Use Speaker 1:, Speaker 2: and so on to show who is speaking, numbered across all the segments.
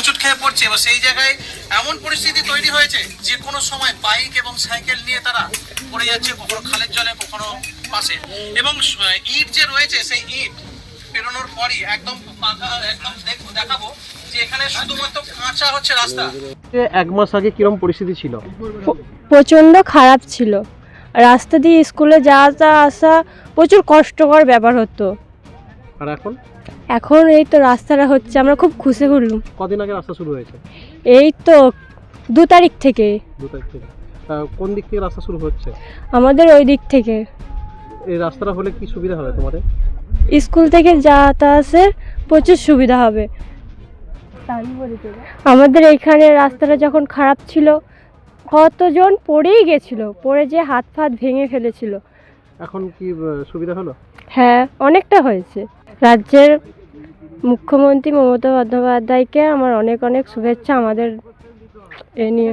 Speaker 1: হুচুট খেয়ে পড়ছে। এবার সেই জায়গায় এমন পরিস্থিতি তৈরি হয়েছে যে কোনো সময় বাইক এবং সাইকেল নিয়ে তারা পড়ে যাচ্ছে কখনো খালের জলে কখনো পাশে। এবং ইট যে রয়েছে সেই ইট পেরোনোর পরই একদম পাকা একদম দেখব দেখাবো যে এখানে শুধুমাত্র কাঁচা হচ্ছে রাস্তা।
Speaker 2: এক মাস আগে কিরম পরিস্থিতি ছিল?
Speaker 3: প্রচণ্ড খারাপ ছিল। রাস্তা দিয়ে স্কুলে যাওয়া আসা প্রচুর কষ্টকর ব্যাপার হতো।
Speaker 2: আর এখন?
Speaker 3: এখন এই তো রাস্তাটা হচ্ছে আমরা খুব খুশি হলাম।
Speaker 2: কদিন আগে রাস্তা শুরু হয়েছে?
Speaker 3: এই তো দু তারিখ থেকে।
Speaker 2: দু তারিখ থেকে। কোন দিক থেকে রাস্তা শুরু হচ্ছে?
Speaker 3: আমাদের ওই দিক থেকে।
Speaker 2: এই রাস্তাটা হলে কি সুবিধা হবে তোমাদের?
Speaker 3: স্কুল থেকে যাতায়াতের প্রচুর সুবিধা হবে। আমাদের এইখানে রাস্তাটা যখন খারাপ ছিল কতজন পড়েই গেছিল পড়ে যে হাত ফাত ভেঙে ফেলেছিল।
Speaker 2: এখন কি সুবিধা হলো?
Speaker 3: হ্যাঁ অনেকটা হয়েছে। রাজ্যের মুখ্যমন্ত্রী মমতা বন্দ্যোপাধ্যায়কে আমার অনেক অনেক শুভেচ্ছা আমাদের এ নিয়ে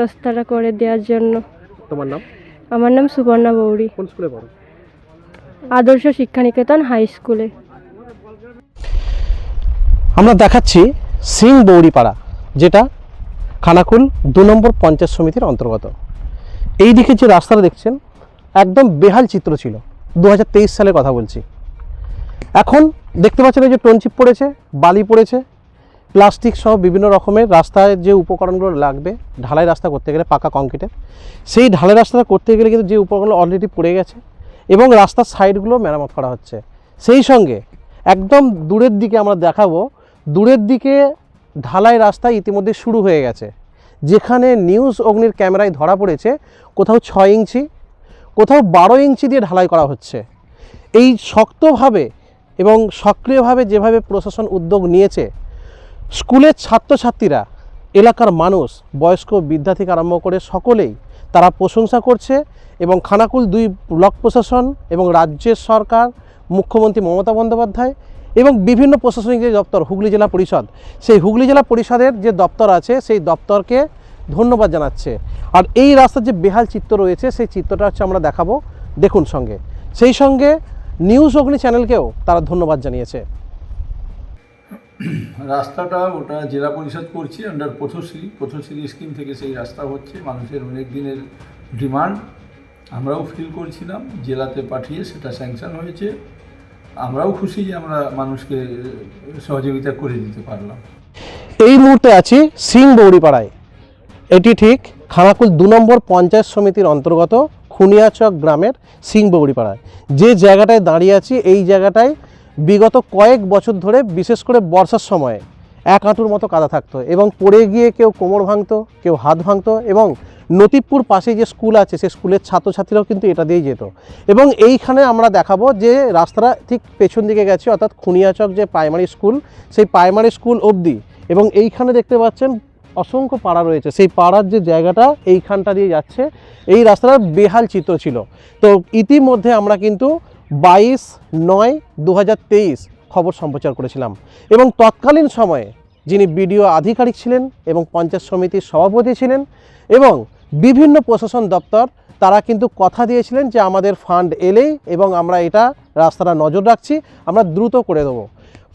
Speaker 3: রাস্তাটা করে দেওয়ার জন্য।
Speaker 2: তোমার নাম?
Speaker 3: আমার নাম সুবর্ণা বৌরি
Speaker 2: কোন স্কুলে পড়ো?
Speaker 3: আদর্শ শিক্ষানিকেতন হাই স্কুলে।
Speaker 2: আমরা দেখাচ্ছি সিং বৌড়িপাড়া যেটা খানাকুল দু নম্বর পঞ্চায়েত সমিতির অন্তর্গত। এই দিকে যে রাস্তাটা দেখছেন একদম বেহাল চিত্র ছিল। দু সালের কথা বলছি। এখন দেখতে পাচ্ছেন এই যে টনচিপ পড়েছে, বালি পড়েছে, প্লাস্টিক সহ বিভিন্ন রকমের রাস্তায় যে উপকরণগুলো লাগবে, ঢালাই রাস্তা করতে গেলে পাকা কংক্রিটের, সেই ঢালাই রাস্তাটা করতে গেলে কিন্তু যে উপকরণগুলো অলরেডি পড়ে গেছে এবং রাস্তার সাইডগুলো মেরামত করা হচ্ছে। সেই সঙ্গে একদম দূরের দিকে আমরা দেখাবো, দূরের দিকে ঢালাই রাস্তা ইতিমধ্যে শুরু হয়ে গেছে। যেখানে নিউজ অগ্নির ক্যামেরায় ধরা পড়েছে, কোথাও ছয় ইঞ্চি, কোথাও বারো ইঞ্চি দিয়ে ঢালাই করা হচ্ছে। এই শক্তভাবে এবং সক্রিয়ভাবে যেভাবে প্রশাসন উদ্যোগ নিয়েছে, স্কুলের ছাত্রছাত্রীরা, এলাকার মানুষ, বয়স্ক বিদ্যা থেকে আরম্ভ করে সকলেই তারা প্রশংসা করছে এবং খানাকুল দুই ব্লক প্রশাসন এবং রাজ্যের সরকার, মুখ্যমন্ত্রী মমতা বন্দ্যোপাধ্যায় এবং বিভিন্ন প্রশাসনিক যে দপ্তর, হুগলি জেলা পরিষদ, সেই হুগলি জেলা পরিষদের যে দপ্তর আছে, সেই দপ্তরকে ধন্যবাদ জানাচ্ছে। আর এই রাস্তার যে বেহাল চিত্র রয়েছে, সেই চিত্রটা হচ্ছে আমরা দেখাবো। দেখুন সঙ্গে। সেই সঙ্গে নিউজ অগ্নি চ্যানেলকেও তারা ধন্যবাদ জানিয়েছে।
Speaker 4: রাস্তাটা ওটা জেলা পরিষদ করছে আন্ডার পথশ্রী পথশ্রী স্কিম থেকে সেই রাস্তা হচ্ছে মানুষের অনেক দিনের ডিমান্ড আমরাও ফিল করছিলাম জেলাতে পাঠিয়ে সেটা স্যাংশন হয়েছে। আমরাও খুশি যে আমরা মানুষকে সহযোগিতা করে দিতে পারলাম।
Speaker 2: এই মুহূর্তে আছি সিং বৌড়িপাড়ায়। এটি ঠিক খানাকুল দু নম্বর পঞ্চায়েত সমিতির অন্তর্গত। খুনিয়াচক গ্রামের সিং বৌড়িপাড়ায় যে জায়গাটায় দাঁড়িয়ে আছি, এই জায়গাটায় বিগত কয়েক বছর ধরে, বিশেষ করে বর্ষার সময়ে, এক হাঁটুর মতো কাদা থাকতো এবং পড়ে গিয়ে কেউ কোমর ভাঙতো, কেউ হাত ভাঙতো এবং নতিবপুর পাশে যে স্কুল আছে, সে স্কুলের ছাত্রছাত্রীরাও কিন্তু এটা দিয়েই যেত। এবং এইখানে আমরা দেখাবো যে রাস্তাটা ঠিক পেছন দিকে গেছে, অর্থাৎ খুনিয়াচক যে প্রাইমারি স্কুল সেই প্রাইমারি স্কুল অবধি। এবং এইখানে দেখতে পাচ্ছেন অসংখ্য পাড়া রয়েছে। সেই পাড়ার যে জায়গাটা এইখানটা দিয়ে যাচ্ছে, এই রাস্তাটার বেহাল চিত্র ছিল। তো ইতিমধ্যে আমরা কিন্তু বাইশ নয় দু খবর সম্প্রচার করেছিলাম। এবং তৎকালীন সময়ে যিনি বিডিও আধিকারিক ছিলেন এবং পঞ্চায়েত সমিতির সভাপতি ছিলেন এবং বিভিন্ন প্রশাসন দপ্তর, তারা কিন্তু কথা দিয়েছিলেন যে আমাদের ফান্ড এলেই এবং আমরা এটা রাস্তাটা নজর রাখছি, আমরা দ্রুত করে দেবো।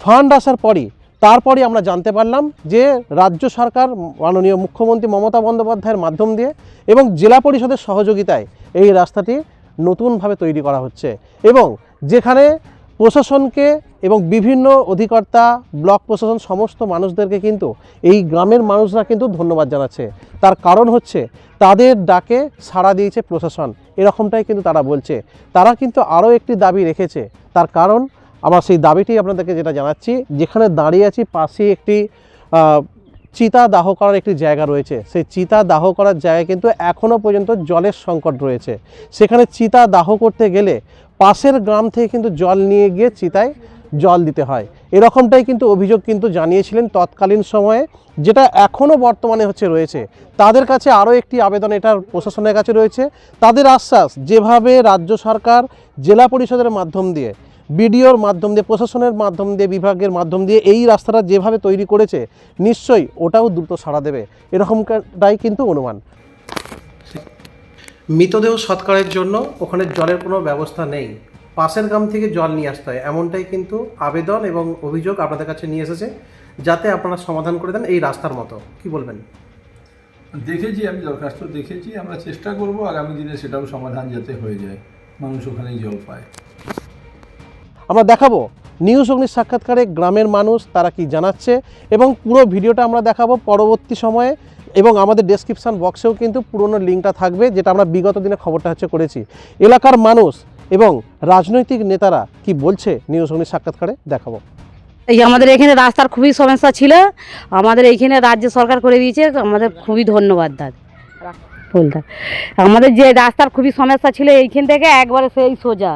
Speaker 2: ফান্ড আসার পরই তারপরে আমরা জানতে পারলাম যে রাজ্য সরকার, মাননীয় মুখ্যমন্ত্রী মমতা বন্দ্যোপাধ্যায়ের মাধ্যম দিয়ে এবং জেলা পরিষদের সহযোগিতায় এই রাস্তাটি নতুনভাবে তৈরি করা হচ্ছে এবং যেখানে প্রশাসনকে এবং বিভিন্ন অধিকর্তা, ব্লক প্রশাসন, সমস্ত মানুষদেরকে কিন্তু এই গ্রামের মানুষরা কিন্তু ধন্যবাদ জানাচ্ছে। তার কারণ হচ্ছে তাদের ডাকে সাড়া দিয়েছে প্রশাসন। এরকমটাই কিন্তু তারা বলছে। তারা কিন্তু আরও একটি দাবি রেখেছে। তার কারণ আমার সেই দাবিটি আপনাদেরকে যেটা জানাচ্ছি, যেখানে দাঁড়িয়ে আছি পাশে একটি চিতা দাহ করার একটি জায়গা রয়েছে। সেই চিতা দাহ করার জায়গায় কিন্তু এখনও পর্যন্ত জলের সংকট রয়েছে। সেখানে চিতা দাহ করতে গেলে পাশের গ্রাম থেকে কিন্তু জল নিয়ে গিয়ে চিতায় জল দিতে হয়। এরকমটাই কিন্তু অভিযোগ কিন্তু জানিয়েছিলেন তৎকালীন সময়ে, যেটা এখনও বর্তমানে হচ্ছে রয়েছে। তাদের কাছে আরও একটি আবেদন এটার প্রশাসনের কাছে রয়েছে। তাদের আশ্বাস, যেভাবে রাজ্য সরকার জেলা পরিষদের মাধ্যম দিয়ে বিডিওর মাধ্যম দিয়ে প্রশাসনের মাধ্যম দিয়ে বিভাগের মাধ্যম দিয়ে এই রাস্তাটা যেভাবে তৈরি করেছে নিশ্চয়ই ওটাও দ্রুত সাড়া দেবে। এরকমটাই কিন্তু অনুমান। মৃতদেহ সৎকারের জন্য ওখানে জলের কোনো ব্যবস্থা নেই। পাশের গ্রাম থেকে জল নিয়ে আসতে হয়। এমনটাই কিন্তু আবেদন এবং অভিযোগ আপনাদের কাছে নিয়ে এসেছে যাতে আপনারা সমাধান করে দেন এই রাস্তার মতো। কি বলবেন?
Speaker 4: দেখেছি আমি দরখাস্ত দেখেছি। আমরা চেষ্টা করব আগামী দিনে সেটাও সমাধান যাতে হয়ে যায়। মানুষ ওখানেই জল পায়।
Speaker 2: আমরা দেখাবো। নিউজ অগ্নির সাক্ষাৎকারে গ্রামের মানুষ তারা কি জানাচ্ছে এবং পুরো ভিডিওটা আমরা দেখাবো পরবর্তী সময়ে এবং আমাদের ডেসক্রিপশন বক্সেও কিন্তু পুরনো লিঙ্কটা থাকবে, যেটা আমরা বিগত দিনে খবরটা হচ্ছে করেছি। এলাকার মানুষ এবং রাজনৈতিক নেতারা কি বলছে নিউজ অগ্নির সাক্ষাৎকারে? দেখাবো।
Speaker 5: এই আমাদের এখানে রাস্তার খুবই সমস্যা ছিল। আমাদের এইখানে রাজ্য সরকার করে দিয়েছে। আমাদের খুবই ধন্যবাদ দাদা। আমাদের যে রাস্তার খুবই সমস্যা ছিল এইখান থেকে একবারে সেই সোজা।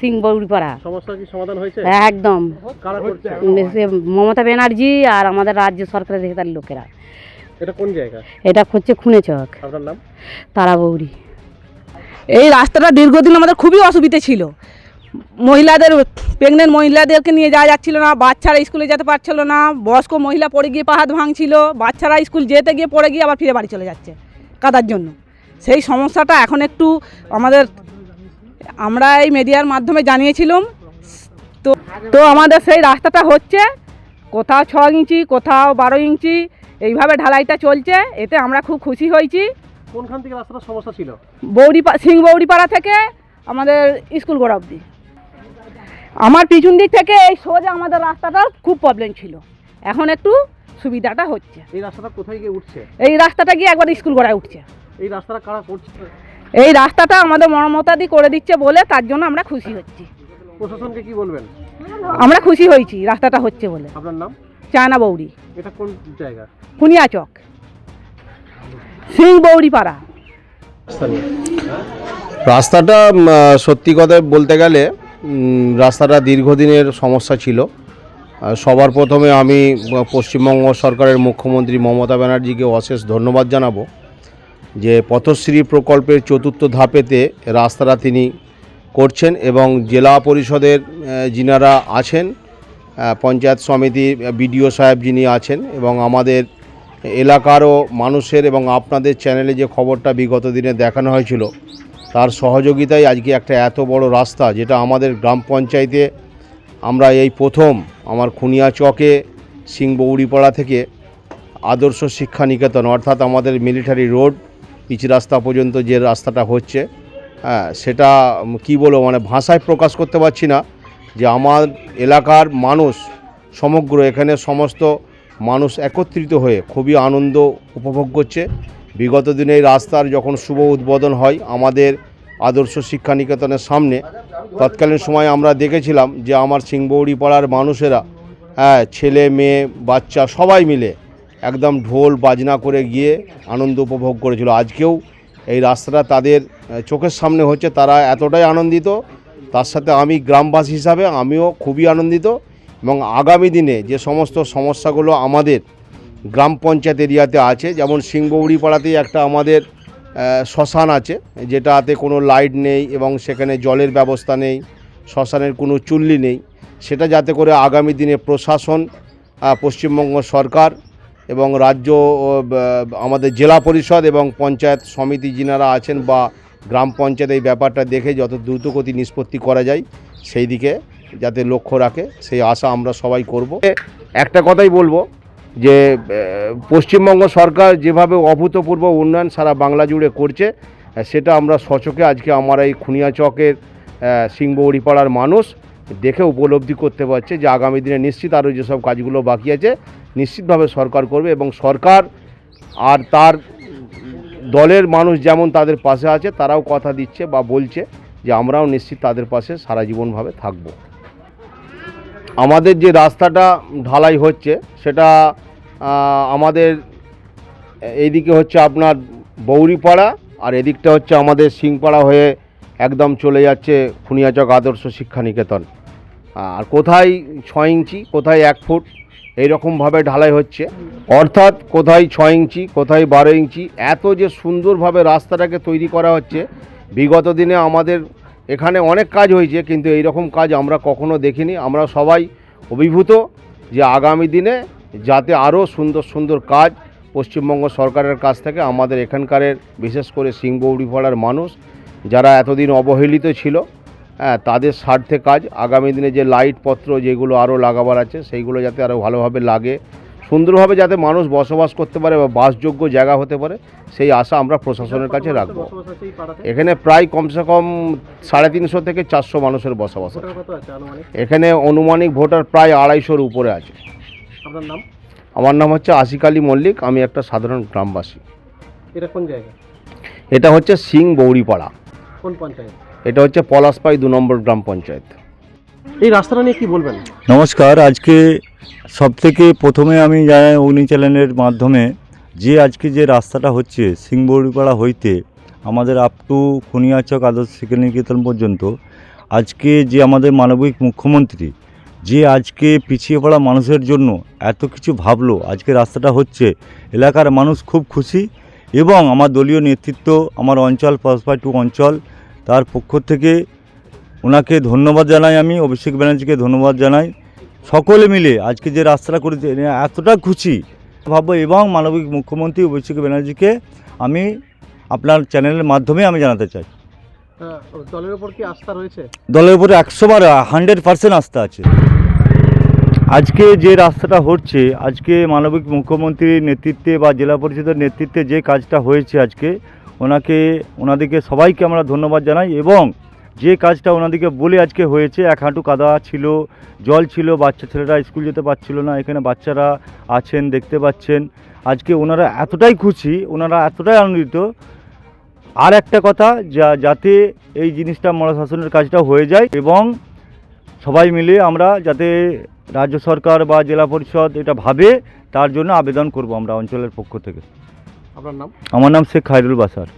Speaker 5: সিংবৌড়িপাড়া
Speaker 2: সমস্যার কি সমাধান হয়েছে?
Speaker 5: একদম। মমতা ব্যানার্জি আর আমাদের রাজ্য সরকারের তার লোকেরা।
Speaker 2: এটা কোন জায়গা?
Speaker 5: এটা হচ্ছে খুনে চক।
Speaker 2: আপনার নাম?
Speaker 5: তারাবৌড়ি।
Speaker 6: এই রাস্তাটা দীর্ঘদিন আমাদের খুবই অসুবিধে ছিল। মহিলাদের প্রেগনেন্ট মহিলাদেরকে নিয়ে যাওয়া যাচ্ছিল না বাচ্চারা স্কুলে যেতে পারছিল না বয়স্ক মহিলা পড়ে গিয়ে পা হাত ভাঙছিল বাচ্চারা স্কুল যেতে গিয়ে পড়ে গিয়ে আবার ফিরে বাড়ি চলে যাচ্ছে। কাদার জন্য। সেই সমস্যাটা এখন একটু আমাদের আমরা এই মিডিয়ার মাধ্যমে জানিয়েছিলাম। তো তো আমাদের সেই রাস্তাটা হচ্ছে কোথাও ছ ইঞ্চি কোথাও বারো ইঞ্চি এইভাবে ঢালাইটা চলছে। এতে আমরা খুব খুশি হয়েছি।
Speaker 2: কোনখান থেকে রাস্তার সমস্যা ছিল?
Speaker 6: বৌড়ি সিং বৌড়িপাড়া থেকে আমাদের স্কুল গোড়া অবধি। আমার পিছন দিক থেকে এই সোজা আমাদের রাস্তাটার খুব প্রবলেম ছিল। এখন একটু সুবিধাটা হচ্ছে।
Speaker 2: এই রাস্তাটা কোথায় গিয়ে উঠছে?
Speaker 6: এই রাস্তাটা গিয়ে একবার স্কুল গড়ায় উঠছে।
Speaker 2: এই রাস্তাটা কারা করছে?
Speaker 6: এই রাস্তাটা আমাদের মর্মতাদি করে দিচ্ছে বলে তার জন্য আমরা খুশি হচ্ছি।
Speaker 2: প্রশাসনকে কি বলবেন?
Speaker 6: আমরা খুশি হয়েছি রাস্তাটা হচ্ছে বলে।
Speaker 2: আপনার নাম?
Speaker 6: চায়না বৌড়ি।
Speaker 2: এটা কোন জায়গা?
Speaker 6: ফুনিয়া চক। সিং বৌড়িপাড়া।
Speaker 7: রাস্তাটা সত্যি কথা বলতে গেলে রাস্তাটা দীর্ঘদিনের সমস্যা ছিল। সবার প্রথমে আমি পশ্চিমবঙ্গ সরকারের মুখ্যমন্ত্রী মমতা ব্যানার্জিকে অশেষ ধন্যবাদ জানাব যে পথশ্রী প্রকল্পের চতুর্থ ধাপেতে রাস্তাটা তিনি করছেন এবং জেলা পরিষদের যিনারা আছেন পঞ্চায়েত সমিতি বিডিও সাহেব যিনি আছেন এবং আমাদের এলাকারও মানুষের এবং আপনাদের চ্যানেলে যে খবরটা বিগত দিনে দেখানো হয়েছিল, তার সহযোগিতায় আজকে একটা এত বড় রাস্তা যেটা আমাদের গ্রাম পঞ্চায়েতে আমরা এই প্রথম আমার খুনিয়া চকে সিংবৌড়িপাড়া থেকে আদর্শ শিক্ষা নিকেতন অর্থাৎ আমাদের মিলিটারি রোড পিচ রাস্তা পর্যন্ত যে রাস্তাটা হচ্ছে হ্যাঁ সেটা কি বলব মানে ভাষায় প্রকাশ করতে পারছি না যে আমার এলাকার মানুষ সমগ্র এখানে সমস্ত মানুষ একত্রিত হয়ে খুবই আনন্দ উপভোগ করছে। বিগত দিনে এই রাস্তার যখন শুভ উদ্বোধন হয়, আমাদের আদর্শ শিক্ষা নিকেতনের সামনে। তৎকালীন সময় আমরা দেখেছিলাম যে আমার সিংবৌড়ি পাড়ার মানুষেরা হ্যাঁ ছেলে, মেয়ে, বাচ্চা সবাই মিলে একদম ঢোল বাজনা করে গিয়ে আনন্দ উপভোগ করেছিল। আজকেও এই রাস্তাটা তাদের চোখের সামনে হচ্ছে, তারা এতটাই আনন্দিত। তার সাথে আমি গ্রামবাসী হিসাবে আমিও খুবই আনন্দিত এবং আগামী দিনে যে সমস্ত সমস্যাগুলো আমাদের গ্রাম পঞ্চায়েত এরিয়াতে আছে, যেমন সিংবৌড়ি পাড়াতেই একটা আমাদের শ্মশান আছে, যেটাতে কোনো লাইট নেই এবং সেখানে জলের ব্যবস্থা নেই, শ্মশানের কোনো চুল্লি নেই। সেটা যাতে করে আগামী দিনে প্রশাসন পশ্চিমবঙ্গ সরকার এবং রাজ্য আমাদের জেলা পরিষদ এবং পঞ্চায়েত সমিতি যিনারা আছেন বা গ্রাম পঞ্চায়েত এই ব্যাপারটা দেখে যত দ্রুতগতি নিষ্পত্তি করা যায়, সেই দিকে যাতে লক্ষ্য রাখে, সেই আশা আমরা সবাই করব। একটা কথাই বলব যে পশ্চিমবঙ্গ সরকার যেভাবে অভূতপূর্ব উন্নয়ন সারা বাংলা জুড়ে করছে সেটা আমরা সচকে আজকে আমার এই খুনিয়া চকের সিংবৌড়ি পাড়ার মানুষ দেখে উপলব্ধি করতে পারছে যে, আগামী দিনে নিশ্চিত আরও যেসব কাজগুলো বাকি আছে, নিশ্চিতভাবে সরকার করবে এবং সরকার আর তার দলের মানুষ যেমন তাদের পাশে আছে, তারাও কথা দিচ্ছে বা বলছে যে, আমরাও নিশ্চিত তাদের পাশে সারা জীবনভাবে থাকব। আমাদের যে রাস্তাটা ঢালাই হচ্ছে, সেটা আমাদের এইদিকে হচ্ছে আপনার বৌরিপাড়া, আর এদিকটা হচ্ছে আমাদের সিংপাড়া হয়ে একদম চলে যাচ্ছে খুনিয়াচক আদর্শ শিক্ষা নিকেতন আর কোথায় ছয় ইঞ্চি, কোথায় এক ফুট, এইরকমভাবে ঢালাই হচ্ছে। অর্থাৎ কোথায় ছয় ইঞ্চি, কোথায় বারো ইঞ্চি, এত যে সুন্দরভাবে রাস্তাটাকে তৈরি করা হচ্ছে, বিগত দিনে আমাদের এখানে অনেক কাজ হয়েছে, কিন্তু এই রকম কাজ আমরা কখনো দেখিনি। আমরা সবাই অভিভূত যে আগামী দিনে যাতে আরও সুন্দর সুন্দর কাজ পশ্চিমবঙ্গ সরকারের কাছ থেকে আমাদের এখানকারের, বিশেষ করে সিংবৌড়ি পাড়ার মানুষ যারা এতদিন অবহেলিত ছিল হ্যাঁ তাদের স্বার্থে কাজ। আগামী দিনে যে লাইট পত্র যেগুলো আরও লাগাবার আছে, সেইগুলো যাতে আরও ভালোভাবে লাগে। সুন্দরভাবে যাতে মানুষ বসবাস করতে পারে বা বাসযোগ্য জায়গা হতে পারে সেই আশা আমরা প্রশাসনের কাছে রাখব। এখানে প্রায় কমসে কম সাড়ে তিনশো থেকে চারশো মানুষের বসবাস আছে। এখানে অনুমানিক ভোটার প্রায় আড়াইশোর উপরে আছে।
Speaker 2: আপনার নাম?
Speaker 7: আমার নাম হচ্ছে আশিক আলী মল্লিক আমি একটা সাধারণ গ্রামবাসী।
Speaker 2: এটা কোন জায়গা?
Speaker 7: এটা হচ্ছে সিং বৌড়িপাড়া।
Speaker 2: কোন পঞ্চায়েত?
Speaker 7: এটা হচ্ছে পলাশপাই দু নম্বর গ্রাম পঞ্চায়েত।
Speaker 2: এই রাস্তাটা নিয়ে কি বলবেন?
Speaker 8: নমস্কার আজকে সবথেকে প্রথমে আমি জানাই অগ্নি চ্যানেলের মাধ্যমে যে আজকে যে রাস্তাটা হচ্ছে সিংবড়িপাড়া হইতে আমাদের আপ টু খুনিয়াচক আদর্শ শিক্ষানিকেতন পর্যন্ত, আজকে যে আমাদের মানবিক মুখ্যমন্ত্রী যে আজকে পিছিয়ে পড়া মানুষের জন্য এত কিছু ভাবলো, আজকে রাস্তাটা হচ্ছে এলাকার মানুষ খুব খুশি এবং আমার দলীয় নেতৃত্ব, আমার অঞ্চল পলাশপাই টু অঞ্চল, তার পক্ষ থেকে ওনাকে ধন্যবাদ জানাই আমি, অভিষেক ব্যানার্জিকে ধন্যবাদ জানাই। সকলে মিলে আজকে যে রাস্তাটা করেছে এতটা খুশি। ভাববো এবং মানবিক মুখ্যমন্ত্রী অভিষেক ব্যানার্জিকে আমি আপনার চ্যানেলের মাধ্যমে আমি জানাতে চাই।
Speaker 2: দলের উপর কি আস্থা রয়েছে?
Speaker 8: দলের উপরে একশো বার হান্ড্রেড পার্সেন্ট আস্থা আছে। আজকে যে রাস্তাটা হচ্ছে আজকে মানবিক মুখ্যমন্ত্রীর নেতৃত্বে বা জেলা পরিষদের নেতৃত্বে যে কাজটা হয়েছে আজকে ওনাকে ওনাদেরকে সবাইকে আমরা ধন্যবাদ জানাই এবং যে কাজটা ওনাদেরকে বলে আজকে হয়েছে এক হাঁটু কাদা ছিল জল ছিল বাচ্চা ছেলেরা স্কুল যেতে পারছিল না এখানে বাচ্চারা আছেন দেখতে পাচ্ছেন। আজকে ওনারা এতটাই খুশি ওনারা এতটাই আনন্দিত। আর একটা কথা যা যাতে এই জিনিসটা মরা শাসনের কাজটা হয়ে যায় এবং সবাই মিলে আমরা যাতে রাজ্য সরকার বা জেলা পরিষদ এটা ভাবে তার জন্য আবেদন করব আমরা অঞ্চলের পক্ষ থেকে।
Speaker 2: আপনার নাম?
Speaker 8: আমার নাম শেখ খায়রুল বাসার।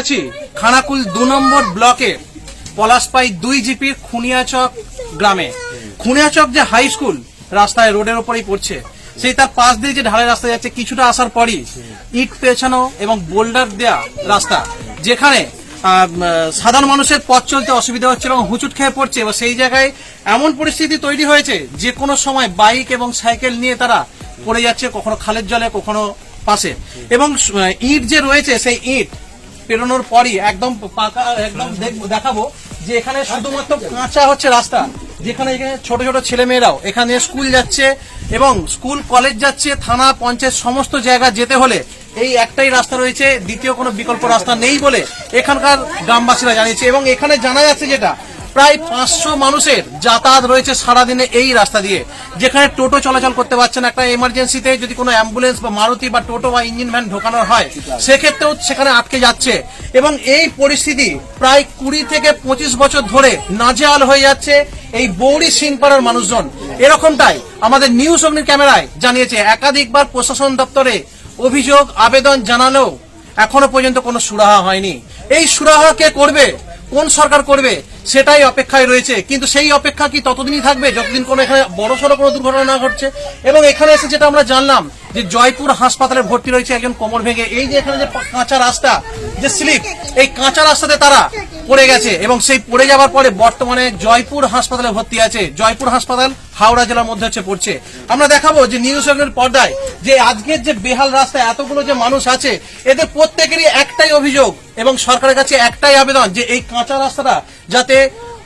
Speaker 1: আছি। খানাকুল দু নম্বর ব্লকে পলাশপাই দুই জিপির খুনিয়াচক গ্রামে। খুনিয়াচক যে হাই স্কুল রাস্তায় রোডের ওপরেই পড়ছে, সেই তার পাশ দিয়ে যে ঢালাই রাস্তা যাচ্ছে, কিছুটা আসার পরই ইট পেছানো এবং বোল্ডার দেয়া রাস্তা, যেখানে সাধারণ মানুষের পথ চলতে অসুবিধা হচ্ছে এবং হুচুট খেয়ে পড়ছে। এবং সেই জায়গায় এমন পরিস্থিতি তৈরি হয়েছে, যে কোনো সময় বাইক এবং সাইকেল নিয়ে তারা পড়ে যাচ্ছে, কখনো খালের জলে, কখনো পাশে। এবং ইট যে রয়েছে, সেই ইট পেরোনোর পরই একদম পাকা, একদম দেখবো- যে এখানে শুধুমাত্র কাঁচা হচ্ছে রাস্তা। যেখানে এখানে ছোট ছোট ছেলে মেয়েরাও এখানে স্কুল যাচ্ছে এবং স্কুল, কলেজ যাচ্ছে, থানা, পঞ্চায়েত, সমস্ত জায়গা যেতে হলে এই একটাই রাস্তা রয়েছে। দ্বিতীয় কোনো বিকল্প রাস্তা নেই বলে এখানকার গ্রামবাসীরা জানিয়েছে এবং এখানে জানা যাচ্ছে যেটা প্রায় পাঁচশো মানুষের যাতায়াত রয়েছে সারাদিনে এই রাস্তা দিয়ে, যেখানে টোটো চলাচল করতে পারছে না। একটা এমার্জেন্সিতে যদি কোনো অ্যাম্বুলেন্স বা মারুতি বা টোটো বা ইঞ্জিন ভ্যান ঢোকানোর হয়, সেক্ষেত্রেও সেখানে আটকে যাচ্ছে। এবং এই পরিস্থিতি প্রায় কুড়ি থেকে পঁচিশ বছর ধরে নাজেহাল হয়ে যাচ্ছে এই বৌড়ি সিংপাড়ার মানুষজন। এরকমটাই আমাদের নিউজ অগ্নির ক্যামেরায় জানিয়েছে। একাধিকবার প্রশাসন দপ্তরে অভিযোগ, আবেদন জানালেও এখনও পর্যন্ত কোনো সুরাহা হয়নি। এই সুরাহা কে করবে? কোন সরকার করবে সেটাই অপেক্ষায় রয়েছে। কিন্তু সেই অপেক্ষা কি ততদিনই থাকবে যতদিন কোনো এখানে বড় সড়ো কোনো দুর্ঘটনা না ঘটছে? এবং এখানে এসে যেটা আমরা জানলাম যে জয়পুর হাসপাতালে ভর্তি রয়েছে একজন কোমর ভেঙে। এই যে এখানে যে কাঁচা রাস্তা, যে স্লিপ, এই কাঁচা রাস্তাতে তারা পড়ে গেছে এবং সেই পড়ে যাওয়ার পরে বর্তমানে জয়পুর হাসপাতালে ভর্তি আছে। জয়পুর হাসপাতাল হাওড়া জেলার মধ্যে হচ্ছে পড়ছে। আমরা দেখাবো যে নিউজ এর পর্দায় যে আজকের যে বেহাল রাস্তায় এতগুলো যে মানুষ আছে, এদের প্রত্যেকেরই একটাই অভিযোগ এবং সরকারের কাছে একটাই আবেদন যে এই কাঁচা রাস্তাটা যাতে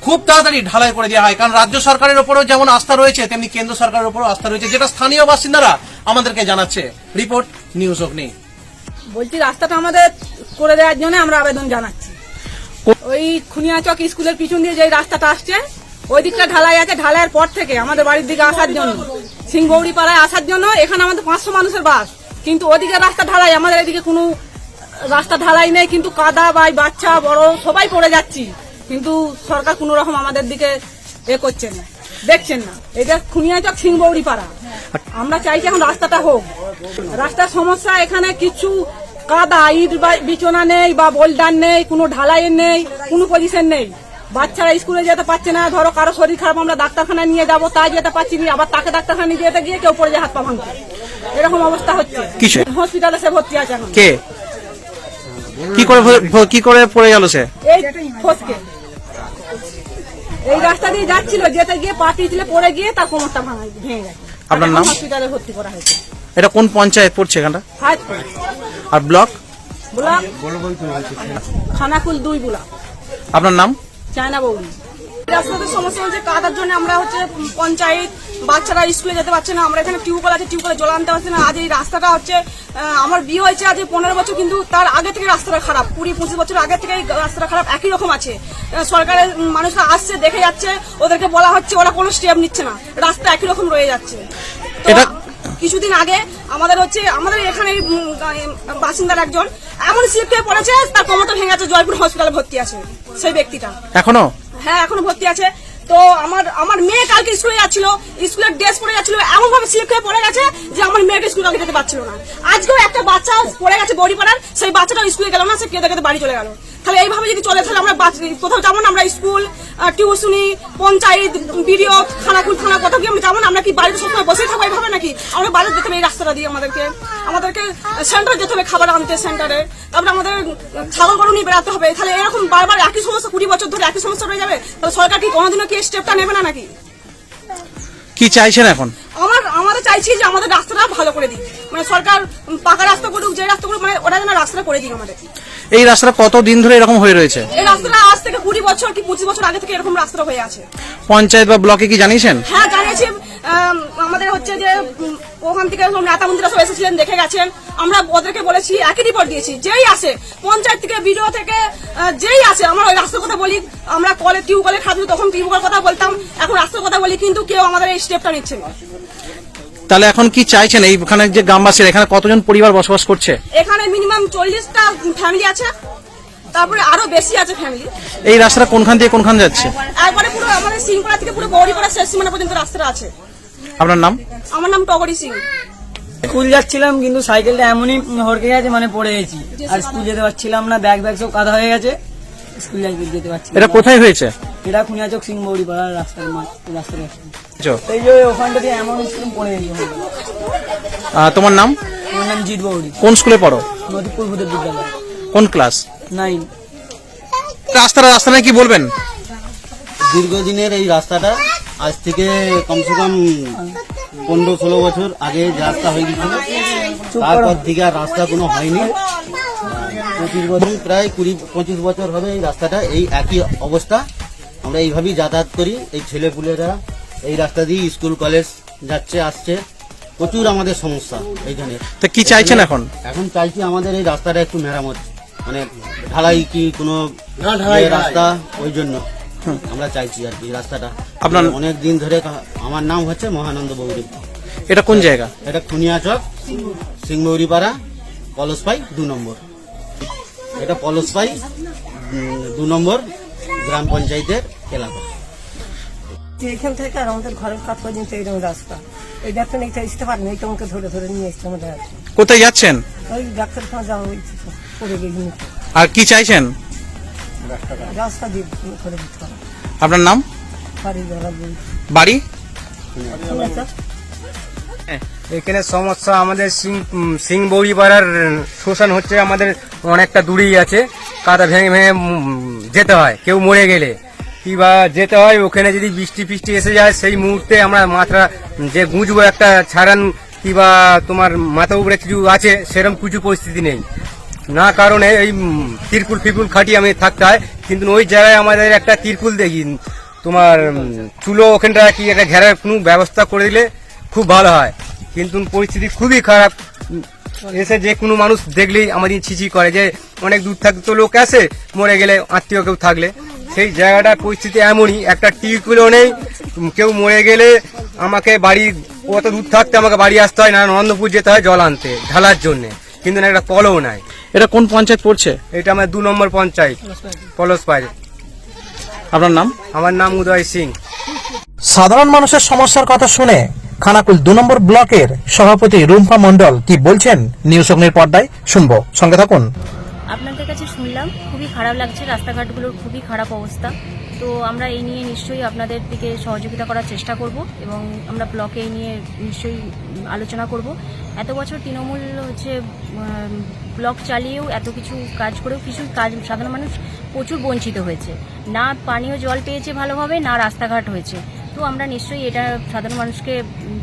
Speaker 1: খুব তাড়াতাড়ি ঢালাই করে দেওয়া হয়। কারণ রাজ্য সরকারের উপরেও যেমন আস্থা রয়েছে, তেমনি কেন্দ্র সরকারের উপরেও আস্থা রয়েছে। যেটা স্থানীয় বাসিন্দারা আমাদেরকে জানাচ্ছে। রিপোর্ট নিউজ অগ্নি।
Speaker 6: বলছি, রাস্তাটা আমাদের করে দেওয়ার জন্য আমরা আবেদন জানাচ্ছি। ওই খুনিয়াচক স্কুলের পিছন দিয়ে যে রাস্তাটা আসছে, ওই দিকটা ঢালাই আছে, ঢালাইয়ের পর থেকে আমাদের বাড়ির দিকে আসার জন্য। সিংবৌড়ি পাড়ায় আসার জন্য এখানে আমাদের পাঁচশো মানুষের বাস। কিন্তু ওদিকে রাস্তা ঢালাই, আমাদের এদিকে কোনো রাস্তা ঢালাই নেই, কিন্তু কাদা, বাই, বাচ্চা, বড়, সবাই পড়ে যাচ্ছি। কিন্তু সরকার কোনো রকম আমাদের দিকে এ করছেন না, দেখছেন না। এটা খুনিয়াচক সিংবৌড়ি পাড়া আমরা চাইছি এখন রাস্তাটা হোক। রাস্তার সমস্যা এখানে কিছু কাদা ইট বা বিছনা নেই বা বোল্ডার নেই কোনো ঢালাইয়ের নেই কোনো পজিশন নেই। বাচ্চারা স্কুলে যেতে পারছে না ধরো কারও শরীর খারাপ আমরা ডাক্তারখানায় নিয়ে যাব তাই যেতে পারছি না আবার তাকে ডাক্তারখানা নিয়ে যেতে গিয়ে কেউ পড়ে যায় হাত পা ভাঙছে। এরকম অবস্থা হচ্ছে।
Speaker 1: কিসে?
Speaker 6: হসপিটালে সে ভর্তি আছে এখন।
Speaker 1: কে? কি করে কি করে পড়ে গেল সে?
Speaker 6: এই ফসকে। এই রাস্তা দিয়ে যাচ্ছিল যেতে গিয়ে পা পিছলে পড়ে গিয়ে তার কোমরটা ভাঙা ভেঙে গেছে।
Speaker 1: আপনার নাম?
Speaker 6: হসপিটালে ভর্তি করা হয়েছে।
Speaker 1: এটা কোন পঞ্চায়েত পড়ছে এখানটা?
Speaker 6: হাত
Speaker 1: আর ব্লক?
Speaker 6: ব্লক? খানাকুল দুই বুলা
Speaker 1: আপনার নাম?
Speaker 6: চায়না বৌলি রাস্তাতে সমস্যা হচ্ছে কাদার জন্য আমরা হচ্ছে পঞ্চায়েত বাচ্চারা স্কুলে যেতে পারছে না। আমরা এখানে টিউবওয়েল আছে টিউবওয়েলে জল আনতে পারছি না। আজ এই রাস্তাটা হচ্ছে আমার বিয়ে হয়েছে আজ পনেরো বছর কিন্তু তার আগে থেকে রাস্তাটা খারাপ। কুড়ি পঁচিশ বছর আগে থেকে রাস্তাটা খারাপ। একই রকম আছে। সরকারের মানুষরা আসছে দেখে যাচ্ছে। ওদেরকে বলা হচ্ছে ওরা কোনো স্টেপ নিচ্ছে না। রাস্তা একই রকম রয়ে যাচ্ছে।
Speaker 1: এটা-
Speaker 6: কিছুদিন আগে আমাদের হচ্ছে আমাদের এখানে বাসিন্দার একজন এমন স্লিপ খেয়ে পড়েছে তার কোমরটা ভেঙে আছে জয়পুর হসপিটালে ভর্তি আছে সেই ব্যক্তিটা।
Speaker 1: এখনও?
Speaker 6: হ্যাঁ এখনও ভর্তি আছে। তো আমার আমার মেয়ে কালকে স্কুলে যাচ্ছিল স্কুলের ড্রেস পরে যাচ্ছিল এমন ভাবে স্লিপ খেয়ে পড়ে গেছে যে আমার মেয়েকে স্কুলে যেতে পারছিল না। আজকেও একটা বাচ্চা পড়ে গেছে বড়িপাড়ার সেই বাচ্চাটা স্কুলে গেল না সে কেঁদে কেঁদে বাড়ি চলে গেল। তাহলে এইভাবে যদি চলে তাহলে আমরা বাচ- কোথাও যাব না আমরা স্কুল টিউশনি পঞ্চায়েত বিডিও খানাকুল থানা কোথাও কি আমরা যাব না আমরা কি বাড়িতে সবসময় বসে থাকব এইভাবে নাকি? আমরা বাড়িতে যেতে হবে এই রাস্তাটা দিয়ে আমাদেরকে। আমাদেরকে সেন্টারে যেতে হবে খাবার আনতে সেন্টারে তারপরে আমাদের ছাগল গরু নিয়ে বেড়াতে হবে। তাহলে এরকম বারবার একই সমস্যা কুড়ি বছর ধরে একই সমস্যা রয়ে যাবে? তাহলে সরকার কি কোনোদিনও কি স্টেপটা নেবে না নাকি?
Speaker 1: কি চাইছেন এখন?
Speaker 6: আমার আমাদের চাইছি যে আমাদের রাস্তাটা ভালো করে দিক। মানে সরকার পাকা রাস্তা করুক যে রাস্তা করুক মানে ওরা যেন রাস্তাটা করে দিক আমাদের।
Speaker 1: এই রাস্তাটা কত দিন ধরে এরকম হয়ে রয়েছে?
Speaker 6: এই রাস্তাটা আজ থেকে কুড়ি বছর কি পঁচিশ বছর আগে থেকে এরকম রাস্তা হয়ে আছে।
Speaker 1: পঞ্চায়েত বা ব্লকে কি জানিয়েছেন?
Speaker 6: হ্যাঁ জানিয়েছি। আমাদের হচ্ছে যে ওখান থেকে সব নেতা মন্ত্রীরা সব এসেছিলেন দেখে গেছেন। আমরা ওদেরকে বলেছি একই রিপোর্ট দিয়েছি যেই আসে পঞ্চায়েত থেকে বিডিও থেকে যেই আসে আমরা ওই রাস্তার কথা বলি। আমরা কলে টিউ কলে খাদ্য তখন টিউবওয়েল কথা বলতাম এখন রাস্তার কথা বলি কিন্তু কেউ আমাদের এই স্টেপটা নিচ্ছে না।
Speaker 1: তাহলে এখন কি চাইছেন? এইখানে যে গ্রামবাসীরা এখানে কতজন পরিবার বসবাস করছে?
Speaker 6: এখানে মিনিমাম চল্লিশটা ফ্যামিলি আছে। তারপরে আরও বেশি আছে ফ্যামিলি
Speaker 1: এই রাস্তাটা কোনখান থেকে কোনখান যাচ্ছে?
Speaker 6: একবারে পুরো আমাদের সিংপাড়া থেকে পুরো গৌরীপাড়া শেষ সীমানা পর্যন্ত রাস্তাটা আছে।
Speaker 1: আপনার নাম?
Speaker 6: আমার নাম টগরি সিং।
Speaker 9: স্কুল যাচ্ছিলাম কিন্তু সাইকেলটা এমনই হড়কে গেছে মানে পড়ে গেছি। আর স্কুল যেতে পারছিলাম না ব্যাগ ব্যাগ সব কাদা হয়ে গেছে। স্কুল যেতে পারছি
Speaker 1: এটা কোথায় হয়েছে?
Speaker 9: এটা খুনিয়াচক সিং বৌড়ি রাস্তার মাঠ রাস্তার। এই যে ওখানটা দিয়ে এমন স্কুল পড়ে গেছি। ওখানে।
Speaker 1: আহ, তোমার নাম?
Speaker 9: আমার নাম জিৎ বৌড়ি
Speaker 1: কোন স্কুলে পড়ো?
Speaker 9: বিদ্যালয়।
Speaker 1: কোন ক্লাস?
Speaker 9: নাইন।
Speaker 1: রাস্তাটা রাস্তা নিয়ে কি বলবেন?
Speaker 10: দীর্ঘদিনের এই রাস্তাটা আজ থেকে কমসে কম পনেরো ষোলো বছর আগে যে রাস্তা হয়ে গেছিল তারপর থেকে আর রাস্তা কোনো হয়নি। পঁচিশ বছর প্রায় কুড়ি পঁচিশ বছর হবে এই রাস্তাটা এই একই অবস্থা। আমরা এইভাবেই যাতায়াত করি এই ছেলেপুলেরা এই রাস্তা দিয়ে স্কুল কলেজ যাচ্ছে আসছে। প্রচুর আমাদের সমস্যা এইখানে।
Speaker 1: তো কি চাইছেন এখন?
Speaker 10: এখন চাইছি আমাদের এই রাস্তাটা একটু মেরামত। মানে ঢালাই কি কোনো রাস্তা? ওই জন্য আমরা চাইছি আর কি রাস্তাটা।
Speaker 1: আপনার-
Speaker 10: অনেক দিন ধরে আমার নাম হচ্ছে মহানন্দ বৌরি
Speaker 1: এটা কোন জায়গা?
Speaker 10: এটা খুনিয়াচক সিংবৌরি পাড়া পলসপাই দু নম্বর। এটা পলসপাই দু নম্বর গ্রাম পঞ্চায়েতের এলাকা।
Speaker 11: এখান থেকে আর আমাদের ঘরের কাজ পর্যন্ত এইরকম রাস্তা। এই ডাক্তার এইটা আসতে পারেন এইটা আমাকে ধরে ধরে নিয়ে এসছে আমাদের
Speaker 1: কোথায় যাচ্ছেন?
Speaker 11: ওই ডাক্তারখানা যাওয়া হয়েছে তো, করে গেছি
Speaker 1: আর কি চাইছেন?
Speaker 11: রাস্তা দিয়ে করে দিতে হবে
Speaker 1: আপনার নাম?
Speaker 11: বাড়ি
Speaker 1: বাড়ি?
Speaker 12: এখানে সমস্যা আমাদের সিং উম, সিংবৌড়ি পাড়ার শোষণ হচ্ছে আমাদের অনেকটা দূরেই আছে। কাদা ভেঙে ভেঙে যেতে হয় কেউ মরে গেলে। কিবা যেতে হয়, ওখানে যদি বৃষ্টি ফিষ্টি এসে যায়, সেই মুহূর্তে আমরা মাথা, যে গুঁজবো একটা ছাড়ান কিবা তোমার মাথা উপরে কিছু আছে সেরকম কিছু পরিস্থিতি নেই। না কারণে এই তিরকুল ফিরকুল খাটিয়ে আমি থাকতে হয়, কিন্তু ওই জায়গায় আমাদের একটা তিরকুল দেখি, তোমার চুলো ওখানটা কি একটা ঘেরার কোনো ব্যবস্থা করে দিলে খুব ভালো হয়। কিন্তু পরিস্থিতি খুবই খারাপ এসে যে কোনো মানুষ দেখলেই আমাদের ছিচি করে যে অনেক দূর থাকতে তো লোক আসে, মরে গেলে আত্মীয় কেউ থাকলে। সেই জায়গাটার পরিস্থিতি এমনই একটা টিউবওয়েলও নেই কেউ মরে গেলে আমাকে বাড়ি অত দূর থাকতে আমাকে বাড়ি আসতে হয় না নন্দপুর যেতে হয় জল আনতে ঢালার জন্য কিন্তু না একটা কলও নাই।
Speaker 13: এটা কোন পঞ্চায়েত পড়ছে?
Speaker 12: এটা আমার দু নম্বর পঞ্চায়েত পলস পাড়ে।
Speaker 13: আপনার নাম?
Speaker 12: আমার নাম উদয় সিং।
Speaker 1: সাধারণ মানুষের সমস্যার কথা শুনে খানাকুল দু নম্বর ব্লকের সভাপতি রুম্পা মণ্ডল কি বলছেন নিউজ অগ্নির পর্দায় শুনব। সঙ্গে থাকুন।
Speaker 14: আপনাদের কাছে শুনলাম খারাপ লাগছে, রাস্তাঘাটগুলোর খুবই খারাপ অবস্থা। তো আমরা এই নিয়ে নিশ্চয়ই আপনাদের দিকে সহযোগিতা করার চেষ্টা করব এবং আমরা ব্লকে এই নিয়ে নিশ্চয়ই আলোচনা করব। এত বছর তৃণমূল হচ্ছে ব্লক চালিয়েও এত কিছু কাজ করেও কিছু কাজ, সাধারণ মানুষ প্রচুর বঞ্চিত হয়েছে। না পানীয় জল পেয়েছে ভালোভাবে, না রাস্তাঘাট হয়েছে। তো আমরা নিশ্চয়ই এটা সাধারণ মানুষকে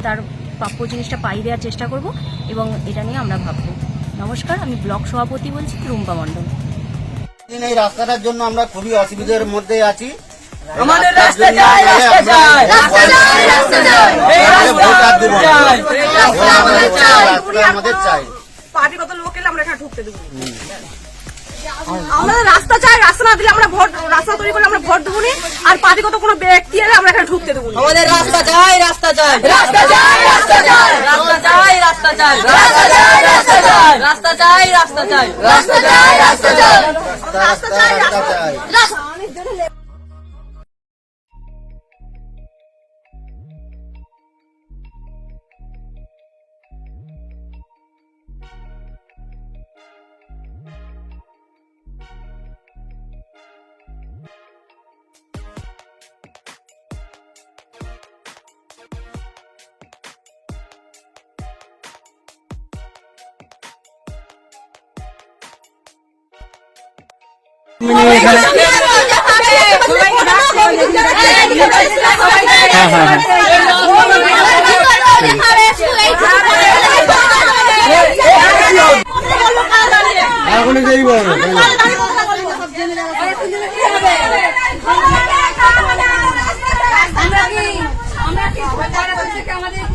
Speaker 14: তার প্রাপ্য জিনিসটা পাই দেওয়ার চেষ্টা করব এবং এটা নিয়ে আমরা ভাববো। নমস্কার, আমি ব্লক সভাপতি বলছি রুম্পা মণ্ডল।
Speaker 6: এই রাস্তাটার জন্য আমরা খুবই অসুবিধার মধ্যে আছি।
Speaker 9: আমাদের রাস্তা চাই রাস্তা চাই রাস্তা চাই রাস্তা চাই রাস্তা চাই এই রাস্তা আমাদের চাই।
Speaker 6: আমাদের চাই।
Speaker 15: পার্টি কত লোক এলে আমরা এখানে ঢুকতে দেবো। আমাদের রাস্তা চাই রাস্তা না দিলে আমরা ভোট রাস্তা তৈরি করে আমরা ভোট দেবো নি। আর পার্টি কত কোনো ব্যক্তি এলে আমরা এখানে ঢুকতে দেবো
Speaker 9: আমাদের রাস্তা চাই রাস্তা চাই। রাস্তা চাই রাস্তা চাই। রাস্তা চাই রাস্তা চাই। রাস্তা চাই রাস্তা চাই। রাস্তা চাই রাস্তা চাই। রাস্তা চাই রাস্তা চাই।
Speaker 6: রাস্তা রাস্তা চাই।
Speaker 16: আমরা কি আমাদের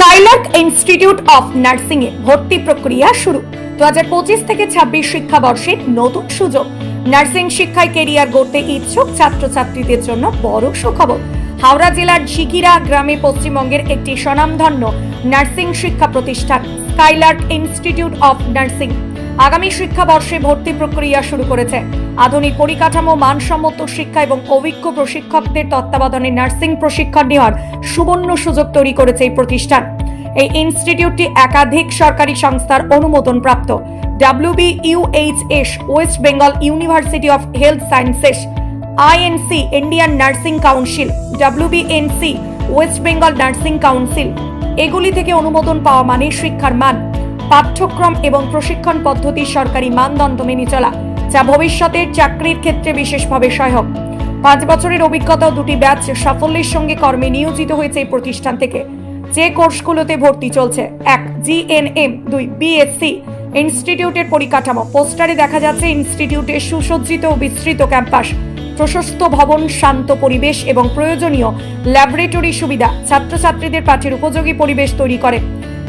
Speaker 16: স্কাইলার্ক ইনস্টিটিউট অফ নার্সিং এ ভর্তি প্রক্রিয়া শুরু। দু থেকে ছাব্বিশ শিক্ষাবর্ষে নতুন সুযোগ। নার্সিং শিক্ষায় কেরিয়ার গড়তে ইচ্ছুক ছাত্রছাত্রীদের জন্য বড় সুখবর। হাওড়া জেলার ঝিকিরা গ্রামে পশ্চিমবঙ্গের একটি স্বনামধন্য নার্সিং শিক্ষা প্রতিষ্ঠান, স্কাইলার্ক ইনস্টিটিউট অফ নার্সিং। আগামী শিক্ষাবর্ষে ভর্তি প্রক্রিয়া শুরু করেছে। আধুনিক পরিকাঠামো, মানসম্মত শিক্ষা এবং অভিজ্ঞ প্রশিক্ষকদের তত্ত্বাবধানে নার্সিং প্রশিক্ষণ নেওয়ার সুবর্ণ সুযোগ তৈরি করেছে এই প্রতিষ্ঠান। এই ইনস্টিটিউটটি একাধিক সরকারি সংস্থার অনুমোদন প্রাপ্ত WB UHS west Bengal university of health sciences INC Indian nursing council WBNC west Bengal nursing council. এগুলি থেকে অনুমোদন পাওয়া মানে শিক্ষার মান, পাঠ্যক্রম এবং প্রশিক্ষণ পদ্ধতি সরকারি মানদণ্ড মেনে চলা। যা ভবিষ্যতের চাকরির ক্ষেত্রে বিশেষভাবে সহায়ক। পাঁচ বছরের অভিজ্ঞতা দুটি ব্যাচ সাফল্যের সঙ্গে কর্মে নিয়োজিত হয়েছে এই প্রতিষ্ঠান থেকে। যে কোর্সগুলোতে ভর্তি চলছে, এক, জিএনএম, দুই, বিএসসি, ইনস্টিটিউটের পরিকাঠামো। পোস্টারে দেখা যাচ্ছে ইনস্টিটিউটের সুসজ্জিত ও বিস্তৃত ক্যাম্পাস, প্রশস্ত ভবন, শান্ত পরিবেশ এবং প্রয়োজনীয় ল্যাবরেটরি সুবিধা। ছাত্রছাত্রীদের পাঠের উপযোগী পরিবেশ তৈরি করে।